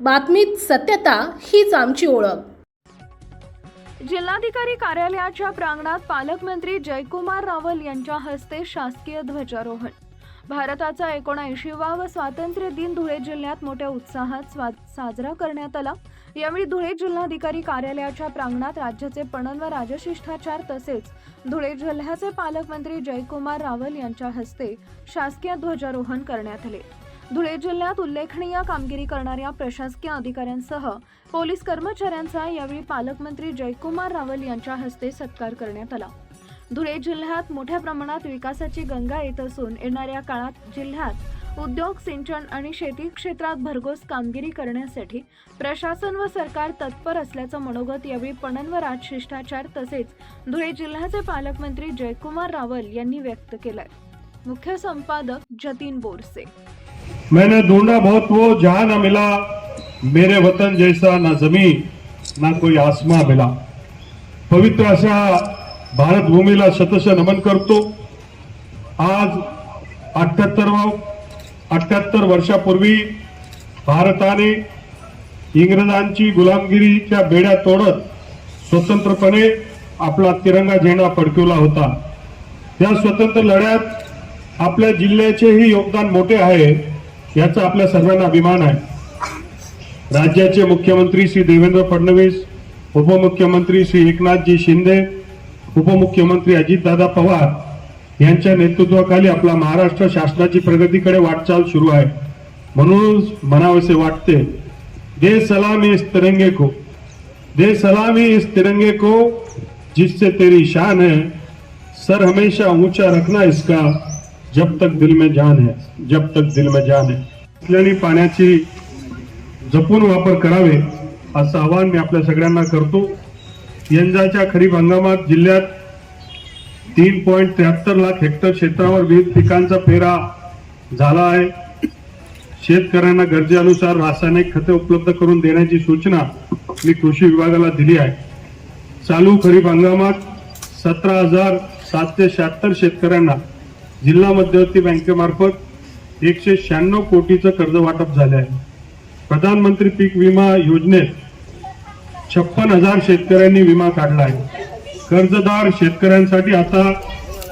बातमीत सत्यता हीच आमची ओळख. जिल्हाधिकारी कार्यालयाच्या प्रांगणात पालकमंत्री जयकुमार रावल यांच्या हस्ते शासकीय ध्वजारोहण. भारताचा एकोणऐंशीवा व स्वातंत्र्य दिन धुळे जिल्ह्यात मोठ्या उत्साहात साजरा करण्यात आला. यावेळी धुळे जिल्हाधिकारी कार्यालयाच्या प्रांगणात राज्याचे पणन व राजशिष्टाचार तसेच धुळे जिल्ह्याचे पालकमंत्री जयकुमार रावल यांच्या हस्ते शासकीय ध्वजारोहण करण्यात आले. धुळे जिल्ह्यात उल्लेखनीय कामगिरी करणाऱ्या प्रशासकीय अधिकाऱ्यांसह पोलीस कर्मचाऱ्यांचा यावेळी पालकमंत्री जयकुमार रावल यांच्या हस्ते सत्कार करण्यात आला. धुळे जिल्ह्यात मोठ्या प्रमाणात विकासाची गंगा येत असून येणाऱ्या काळात जिल्ह्यात उद्योग सिंचन आणि शेती क्षेत्रात भरघोस कामगिरी करण्यासाठी प्रशासन व सरकार तत्पर असल्याचं मनोगत यावेळी पणन व राजशिष्टाचार तसेच धुळे जिल्ह्याचे पालकमंत्री जयकुमार रावल यांनी व्यक्त केलंय. मुख्य संपादक जतीन बोरसे मैंने ढूंढा बहुत वो जहां ना मिला मेरे वतन जैसा ना जमीन ना कोई आसमा मिला। पवित्र अशा भारत भूमीला शतश नमन करतो। आज अठ्याहत्तरवा अठ्याहत्तर वर्षापूर्वी भारताने इंग्रजांची गुलामगिरीच्या बेड्या तोडत स्वतंत्रपणे आपला तिरंगा झेंडा फडकवला होता. या स्वतंत्र लढ्यात आपल्या जिल्ह्याचेही योगदान मोठे आहे. याचा आपल्या सर्वांना अभिमान आहे. राज्याचे मुख्यमंत्री श्री देवेंद्र फडणवीस उपमुख्यमंत्री श्री एकनाथजी शिंदे उपमुख्यमंत्री अजितदादा पवार यांच्या नेतृत्वाखाली आपला महाराष्ट्र शासनाची प्रगतीकडे वाटचाल सुरू आहे. म्हणून म्हणावेसे वाटते दे सलामी इस तिरंगे को दे सलामी इस तिरंगे को जिससे तेरी शान है सर हमेशा ऊंचा रखना इसका जब तक दिल में जान है जब तक दिल में जान है। असल्याने पाण्याची जपून वापर करावे असं आवाहन मी आपल्या सगळ्यांना करतो. यंदाच्या खरीप हंगामात जिल्ह्यात तीन पॉईंट त्र्याहत्तर लाख हेक्टर क्षेत्रावर विविध पिकांचा फेरा झाला आहे. शेतकऱ्यांना गरजेनुसार रासायनिक खते उपलब्ध करून देण्याची सूचना मी कृषी विभागाला दिली आहे. चालू खरीप हंगामात सतरा हजार सातशे शहात्तर शेतकऱ्यांना जिल्हा मध्यवर्ती बँकेमार्फत एकशे शहाण्णव कोटीचं कर्ज वाटप झाले आहे. प्रधानमंत्री पीक विमा योजनेत छप्पन हजार शेतकऱ्यांनी विमा काढला आहे. कर्जदार शेतकऱ्यांसाठी आता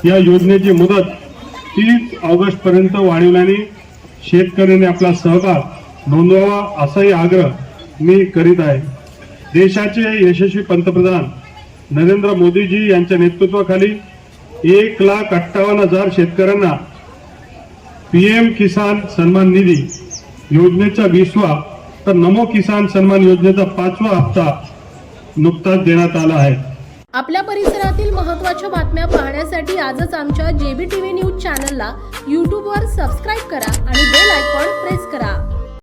या योजनेची मुदत तीस ऑगस्ट पर्यंत वाढवल्याने शेतकऱ्यांनी आपला सहभाग नोंदवावा असाही आग्रह मी करीत आहे. देशाचे यशस्वी पंतप्रधान नरेंद्र मोदीजी यांच्या नेतृत्वाखाली एक लाख अठ्ठावन्न हजार शेतकऱ्यांना पीएम किसान सन्मान निधी योजनेचा विसवा तर नमो किसान सन्मान योजनेचा पाचवा हप्ता नुकताच देण्यात आला आहे. आपल्या परिसरातील महत्त्वाच्या बातम्या पाहण्यासाठी आजच आमच्या जेबी टीव्ही न्यूज चॅनलला यूट्यूबवर सबस्क्राईब करा आणि बेल आयकॉन प्रेस करा.